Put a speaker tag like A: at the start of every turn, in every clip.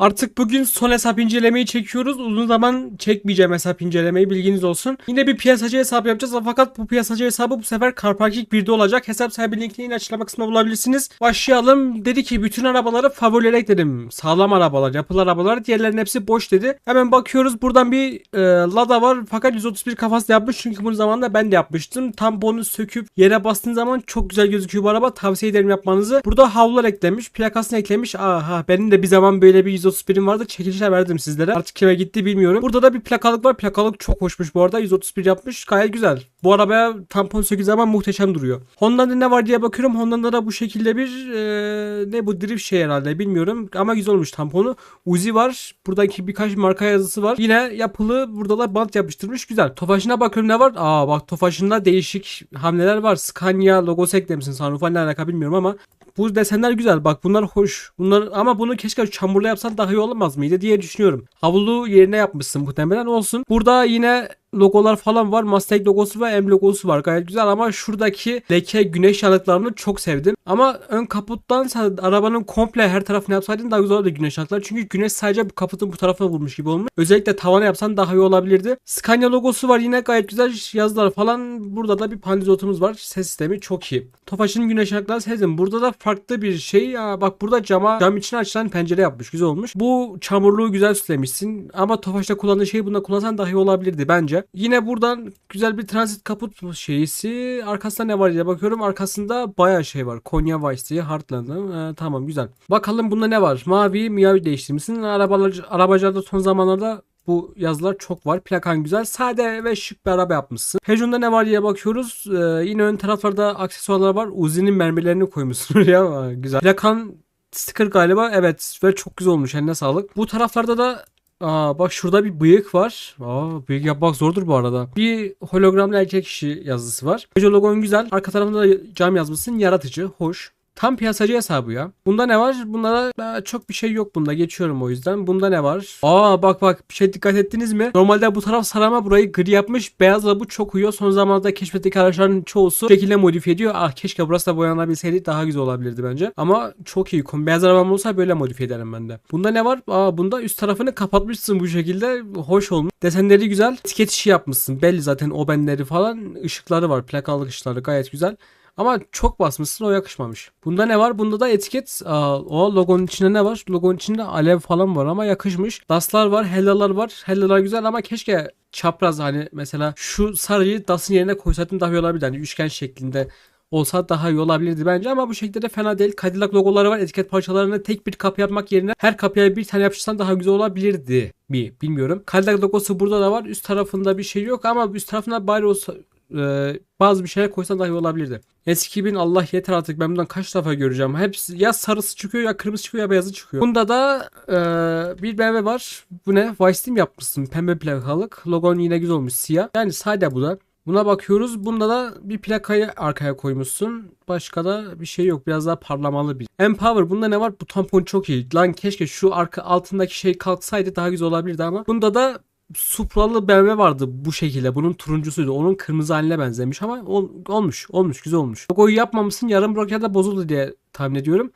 A: Artık bugün son hesap incelemeyi çekiyoruz. Uzun zaman çekmeyeceğim hesap incelemeyi bilginiz olsun. Yine bir piyasacı hesabı yapacağız fakat bu piyasacı hesabı bu sefer Carparking 1'de olacak. Hesap sahibi linkini yine açıklama kısmında bulabilirsiniz. Başlayalım. Dedi ki bütün arabaları favorilere ekledim. Sağlam arabalar, yapılı arabalar. Diğerlerinin hepsi boş dedi. Hemen bakıyoruz. Buradan bir e, Lada var fakat 131 kafası yapmış. Çünkü bunu zamanında ben de yapmıştım. Tamponu söküp yere bastığın zaman çok güzel gözüküyor bu araba. Tavsiye ederim yapmanızı. Burada havlular eklemiş. Plakasını eklemiş. Aha benim de bir zaman böyle bir 131'im vardı. Çekilişler verdim sizlere. Artık kime gitti bilmiyorum. Burada da bir plakalık var. Plakalık çok hoşmuş bu arada. 131 yapmış. Gayet güzel. Bu arabaya tampon sökü zaman muhteşem duruyor. Honda'da ne var diye bakıyorum. Honda'da da bu şekilde bir e, ne bu drift şey herhalde bilmiyorum. Ama güzel olmuş tamponu. Uzi var. Buradaki birkaç marka yazısı var. Yine yapılı. Burada da bant yapıştırmış. Güzel. Tofaşına bakıyorum ne var? Aa bak Tofaşında değişik hamleler var. Scania logosu eklemişsin. Sunroof'a ne alaka bilmiyorum ama bu desenler güzel. Bak bunlar hoş. Bunlar ama bunu keşke çamurla yapsan daha iyi olmaz mıydı diye düşünüyorum. Havlu yerine yapmışsın muhtemelen olsun. Burada yine logolar falan var. Mustang logosu ve M logosu var. Gayet güzel ama şuradaki leke güneş yanıklarını çok sevdim. Ama ön kaputtan arabanın komple her tarafını yapsaydın daha güzel olurdu güneş yanıkları. Çünkü güneş sadece kaputun bu tarafına vurmuş gibi olmuş. Özellikle tavana yapsan daha iyi olabilirdi. Scania logosu var yine gayet güzel yazılar falan. Burada da bir pandizotumuz var. Ses sistemi çok iyi. Tofaş'ın güneş yanıklarını sevdim. Burada da farklı bir şey. Ya bak burada cama cam içine açılan pencere yapmış. Güzel olmuş. Bu çamurluğu güzel süslemişsin. Ama Tofaş'ta kullandığı şeyi bunda kullansan daha iyi olabilirdi bence. Yine buradan güzel bir transit kaput şeysi. Arkasında ne var diye bakıyorum. Arkasında bayağı şey var. Konya Vice'yi Heartland'ı. Ee, tamam güzel. Bakalım bunda ne var? Mavi, miyavi değiştirmişsin. Arabalar, arabacılarda son zamanlarda bu yazılar çok var. Plakan güzel. Sade ve şık bir araba yapmışsın. Peugeot'da ne var diye bakıyoruz. Ee, yine ön taraflarda aksesuarlar var. Uzi'nin mermilerini koymuşsun ya. Güzel. Plakan sticker galiba. Evet ve çok güzel olmuş. Eline sağlık. Bu taraflarda da Aa bak şurada bir bıyık var. Aa bıyık yapmak zordur bu arada. Bir hologramlı erkek kişi yazısı var. Peugeot logon güzel. Arka tarafında da cam yazmışsın. Yaratıcı, hoş. Tam piyasacı hesabı ya. Bunda ne var? Bunda da çok bir şey yok bunda. Geçiyorum o yüzden. Bunda ne var? Aa bak bak bir şey dikkat ettiniz mi? Normalde bu taraf sarama burayı gri yapmış. Beyazla bu çok uyuyor. Son zamanlarda keşfetteki araçların çoğusu şekilde modifiye ediyor. Ah keşke burası da boyanabilseydi daha güzel olabilirdi bence. Ama çok iyi. Beyaz arabam olsa böyle modifiye ederim ben de. Bunda ne var? Aa bunda üst tarafını kapatmışsın bu şekilde. Hoş olmuş. Desenleri güzel. Etiket işi yapmışsın. Belli zaten o benleri falan. Işıkları var. Plakalı ışıkları gayet güzel. Ama çok basmışsın o yakışmamış. Bunda ne var? Bunda da etiket. O logonun içinde ne var? Logonun içinde alev falan var ama yakışmış. Daslar var, hellalar var. Hellalar güzel ama keşke çapraz hani mesela şu sarıyı dasın yerine koysaydım daha iyi olabilirdi. Hani üçgen şeklinde olsa daha iyi olabilirdi bence ama bu şekilde de fena değil. Cadillac logoları var. Etiket parçalarını tek bir kapı yapmak yerine her kapıya bir tane yapıştırsan daha güzel olabilirdi mi bilmiyorum. Cadillac logosu burada da var. Üst tarafında bir şey yok ama üst tarafında bari olsa e, bazı bir şeyler koysan dahi olabilirdi. S2000 Allah yeter artık ben bundan kaç defa göreceğim. Hepsi ya sarısı çıkıyor ya kırmızı çıkıyor ya beyazı çıkıyor. Bunda da e, bir BMW var. Bu ne? Vice yapmışsın. Pembe plakalık. Logon yine güzel olmuş siyah. Yani sade bu da. Buna bakıyoruz. Bunda da bir plakayı arkaya koymuşsun. Başka da bir şey yok. Biraz daha parlamalı bir. Empower. Bunda ne var? Bu tampon çok iyi. Lan keşke şu arka altındaki şey kalksaydı daha güzel olabilirdi ama. Bunda da Supralı BMW vardı bu şekilde. Bunun turuncusuydu. Onun kırmızı haline benzemiş ama ol, olmuş. Olmuş. Güzel olmuş. Logoyu yapmamışsın. Yarım bırakırda bozuldu diye tahmin ediyorum.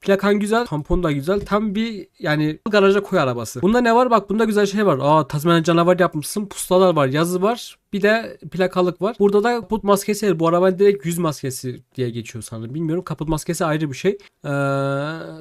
A: Plakan güzel, tampon da güzel. Tam bir yani garaja koy arabası. Bunda ne var? Bak bunda güzel şey var. Aa Tasmanya canavar yapmışsın. Puslalar var, yazı var. Bir de plakalık var. Burada da kaput maskesi var. Bu arabanın direkt yüz maskesi diye geçiyor sanırım. Bilmiyorum. Kaput maskesi ayrı bir şey. Ee,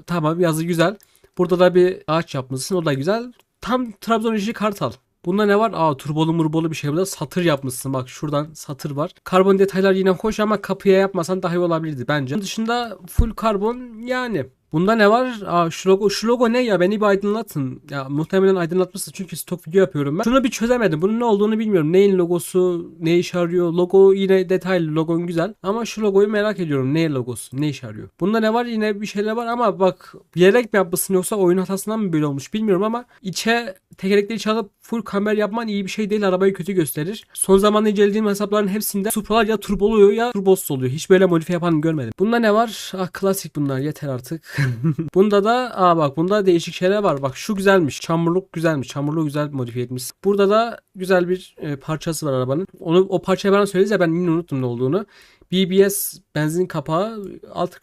A: tamam yazı güzel. Burada da bir ağaç yapmışsın. O da güzel. Tam Trabzon işi kartal. Bunda ne var? Aa turbolu murbolu bir şey burada. Satır yapmışsın. Bak şuradan satır var. Karbon detaylar yine hoş ama kapıya yapmasan daha iyi olabilirdi bence. Bunun dışında full karbon yani. Bunda ne var? Aa, şu logo, şu logo ne ya? Beni bir aydınlatın. Ya muhtemelen aydınlatmışsın çünkü stok video yapıyorum ben. Şunu bir çözemedim. Bunun ne olduğunu bilmiyorum. Neyin logosu, ne iş arıyor? Logo yine detaylı, logon güzel. Ama şu logoyu merak ediyorum. Ne logosu, ne iş arıyor? Bunda ne var? Yine bir şeyler var ama bak bilerek mi yapmışsın yoksa oyun hatasından mı böyle olmuş bilmiyorum ama içe tekerlekleri çalıp full kamera yapman iyi bir şey değil. Arabayı kötü gösterir. Son zamanlarda incelediğim hesapların hepsinde Supralar ya turboluyor ya turbosuz oluyor. Hiç böyle modifiye yapan görmedim. Bunda ne var? Ah klasik bunlar. Yeter artık. bunda da aa bak bunda değişik şeyler var. Bak şu güzelmiş. Çamurluk güzelmiş. Çamurluğu güzel modifiye etmiş. Burada da güzel bir e, parçası var arabanın. Onu o parçayı bana söyledi ya ben yine unuttum ne olduğunu. BBS benzin kapağı alt,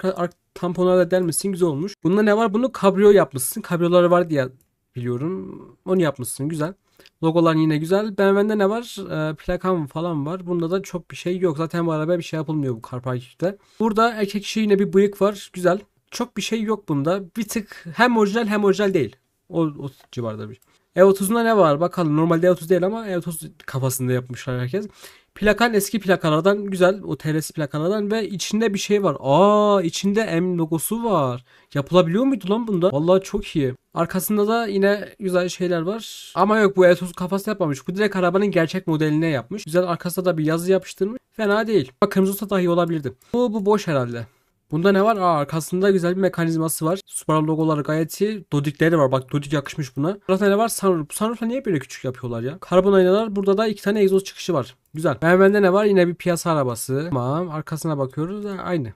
A: tamponlara delmişsin güzel olmuş. Bunda ne var? Bunu kabrio yapmışsın. Kabrioları var diye biliyorum. Onu yapmışsın güzel. Logolar yine güzel. BMW'de ne var? Ee, plakam falan var. Bunda da çok bir şey yok. Zaten bu arabaya bir şey yapılmıyor bu Carpark'te. Burada erkek kişi yine bir bıyık var. Güzel. Çok bir şey yok bunda. Bir tık hem orijinal hem orijinal değil. O, o civarda bir. E30'da ne var? Bakalım. Normalde E30 değil ama E30 kafasında yapmışlar herkes. Plakan eski plakalardan güzel. O TRS plakalardan ve içinde bir şey var. Aa içinde M logosu var. Yapılabiliyor muydu lan bunda? Vallahi çok iyi. Arkasında da yine güzel şeyler var. Ama yok bu E30 kafası yapmamış. Bu direkt arabanın gerçek modeline yapmış. Güzel arkasında da bir yazı yapıştırmış. Fena değil. Bak kırmızı olsa dahi olabilirdi. Bu, bu boş herhalde. Bunda ne var? Aa, arkasında güzel bir mekanizması var. Subaru logoları gayet iyi. Dodikleri var. Bak Dodik yakışmış buna. Burada ne var? Sunroof. Sunroof'la niye böyle küçük yapıyorlar ya? Karbon aynalar. Burada da iki tane egzoz çıkışı var. Güzel. BMW'de ne var? Yine bir piyasa arabası. Tamam. Arkasına bakıyoruz. Aynı.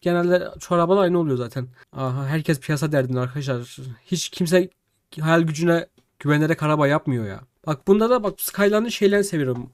A: Genelde şu arabalar aynı oluyor zaten. Aha, herkes piyasa derdinde arkadaşlar. Hiç kimse hayal gücüne güvenerek araba yapmıyor ya. Bak bunda da bak Skyline'ın şeylerini seviyorum.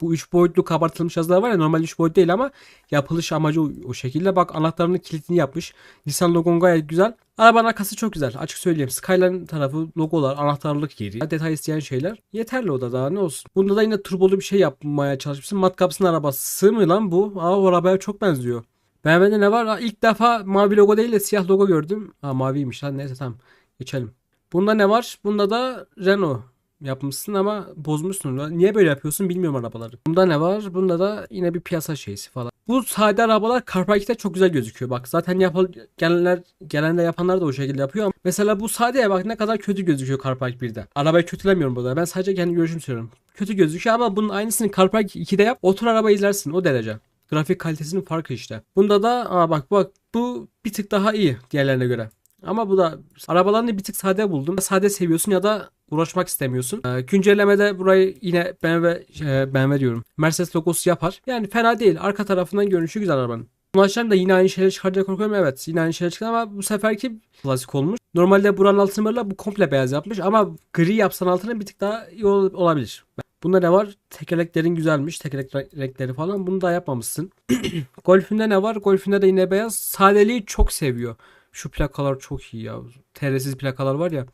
A: Bu 3 boyutlu kabartılmış yazılar var ya normal 3 boyut değil ama yapılış amacı o, şekilde. Bak anahtarının kilitini yapmış. Nissan logon gayet güzel. Arabanın arkası çok güzel. Açık söyleyeyim. Skyline tarafı logolar, anahtarlık yeri, detay isteyen şeyler. Yeterli o da daha ne olsun. Bunda da yine turbolu bir şey yapmaya çalışmışsın. Matkapsın arabası mı lan bu? Aa o arabaya çok benziyor. BMW'de ne var? Aa, ilk defa mavi logo değil de siyah logo gördüm. Aa maviymiş lan neyse tamam. Geçelim. Bunda ne var? Bunda da Renault yapmışsın ama bozmuşsun. Niye böyle yapıyorsun bilmiyorum arabaları. Bunda ne var? Bunda da yine bir piyasa şeysi falan. Bu sade arabalar Carpark'te çok güzel gözüküyor. Bak zaten yapıl gelenler gelende yapanlar da o şekilde yapıyor mesela bu sadeye bak ne kadar kötü gözüküyor Carpark 1'de. Arabayı kötülemiyorum burada. Ben sadece kendi görüşümü söylüyorum. Kötü gözüküyor ama bunun aynısını Carpark 2'de yap. Otur araba izlersin o derece. Grafik kalitesinin farkı işte. Bunda da aa bak bak bu bir tık daha iyi diğerlerine göre. Ama bu da arabalarını bir tık sade buldum. Sade seviyorsun ya da uğraşmak istemiyorsun. Ee, güncellemede burayı yine BMW, e, BMW diyorum. Mercedes logosu yapar. Yani fena değil. Arka tarafından görünüşü güzel arabanın. Kumaşlarım da yine aynı şeyler çıkar diye korkuyorum. Evet yine aynı şeyler çıkar ama bu seferki klasik olmuş. Normalde buranın altını böyle bu komple beyaz yapmış ama gri yapsan altına bir tık daha iyi ol- olabilir. Bunda ne var? Tekerleklerin güzelmiş. Tekerlek renkleri falan. Bunu da yapmamışsın. Golf'ünde ne var? Golf'ünde de yine beyaz. Sadeliği çok seviyor. Şu plakalar çok iyi ya. TR'siz plakalar var ya.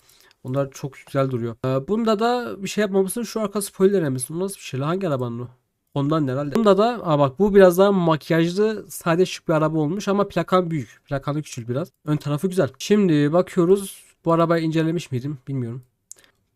A: Onlar çok güzel duruyor. Ee, bunda da bir şey yapmamışsın. Şu arka spoilerlemesin. Bu nasıl bir şey? Hangi arabanın o? Ondan herhalde. Bunda da aa bak bu biraz daha makyajlı sade şık bir araba olmuş ama plakan büyük. Plakanı küçül biraz. Ön tarafı güzel. Şimdi bakıyoruz. Bu arabayı incelemiş miydim? Bilmiyorum.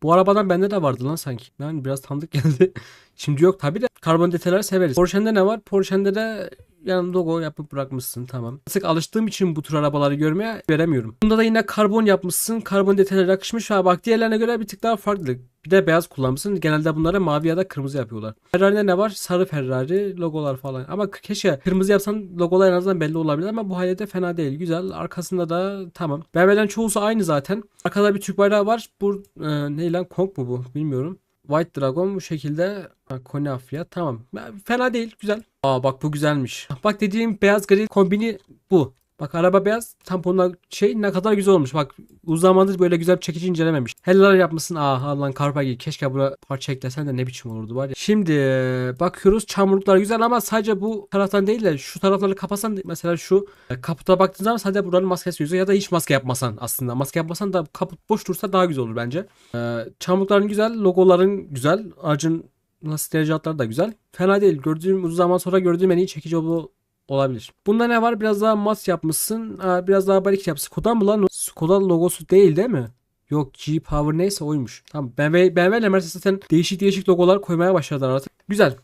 A: Bu arabadan bende de vardı lan sanki. Yani biraz tanıdık geldi. Şimdi yok tabi de karbon detayları severiz. Porsche'nde ne var? Porsche'nde de yani logo yapıp bırakmışsın tamam. Sık alıştığım için bu tür arabaları görmeye veremiyorum. Bunda da yine karbon yapmışsın. Karbon detayları yakışmış. Ha bak diğerlerine göre bir tık daha farklı. Bir de beyaz kullanmışsın. Genelde bunları mavi ya da kırmızı yapıyorlar. Ferrari'de ne var? Sarı Ferrari logolar falan. Ama keşke kırmızı yapsan logolar en azından belli olabilir ama bu halde fena değil. Güzel. Arkasında da tamam. BMW'den çoğusu aynı zaten. Arkada bir Türk bayrağı var. Bu e, ne lan Kong mu bu? Bilmiyorum. White Dragon bu şekilde Ha, Kone Afya tamam. Fena değil güzel. Aa bak bu güzelmiş. Bak dediğim beyaz gri kombini bu. Bak araba beyaz tamponlar şey ne kadar güzel olmuş. Bak uzun zamandır böyle güzel bir çekici incelememiş. Helal yapmışsın. Aa lan Carpagi keşke buna parça eklesen de ne biçim olurdu var ya. Şimdi e, bakıyoruz çamurluklar güzel ama sadece bu taraftan değil de şu tarafları kapasan mesela şu e, kaputa baktığın zaman sadece buranın maskesi gözüküyor ya da hiç maske yapmasan aslında. Maske yapmasan da kaput boş dursa daha güzel olur bence. E, çamurlukların güzel, logoların güzel. Aracın Nasıl tercihatları da güzel. Fena değil. Gördüğüm uzun zaman sonra gördüğüm en iyi çekici bu olabilir. Bunda ne var? Biraz daha mat yapmışsın. Biraz daha barik yapsın. Skoda mı lan? Skoda logosu değil değil mi? Yok G Power neyse oymuş. Tamam BMW, BMW ile Mercedes zaten değişik değişik logolar koymaya başladılar artık. Güzel.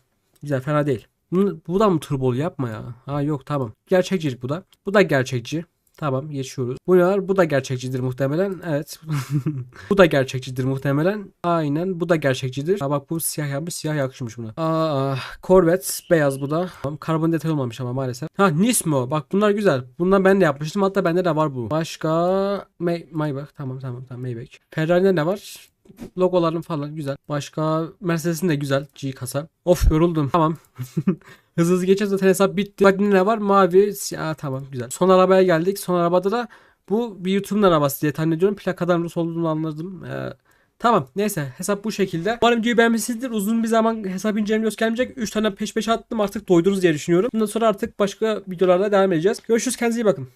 A: Güzel fena değil. Bu, bu da mı turbolu yapma ya. Ha yok tamam. Gerçekçi bu da. Bu da gerçekçi. Tamam geçiyoruz. Bu ne var? Bu da gerçekçidir muhtemelen. Evet. bu da gerçekçidir muhtemelen. Aynen bu da gerçekçidir. Aa, bak bu siyah yapmış. Siyah yakışmış buna. Aa, Corvette beyaz bu da. Tamam, Karbon detay olmamış ama maalesef. Ha Nismo. Bak bunlar güzel. Bundan ben de yapmıştım. Hatta bende de var bu. Başka May Maybach. Tamam tamam tamam Maybach. Ferrari'de ne var? Logoların falan güzel. Başka Mercedes'in de güzel. G kasa. Of yoruldum. Tamam. Hızlı hızlı geçeceğiz zaten hesap bitti. Bak ne var? Mavi. Ya tamam güzel. Son arabaya geldik. Son arabada da bu bir YouTube'un arabası diye tahmin ediyorum. Plakadan Rus olduğunu anladım. Ee, Tamam neyse hesap bu şekilde. Umarım videoyu beğenmişsinizdir. Uzun bir zaman hesap incelemesi gelmeyecek. 3 tane peş peşe attım artık doydunuz diye düşünüyorum. Bundan sonra artık başka videolarla devam edeceğiz. Görüşürüz kendinize iyi bakın.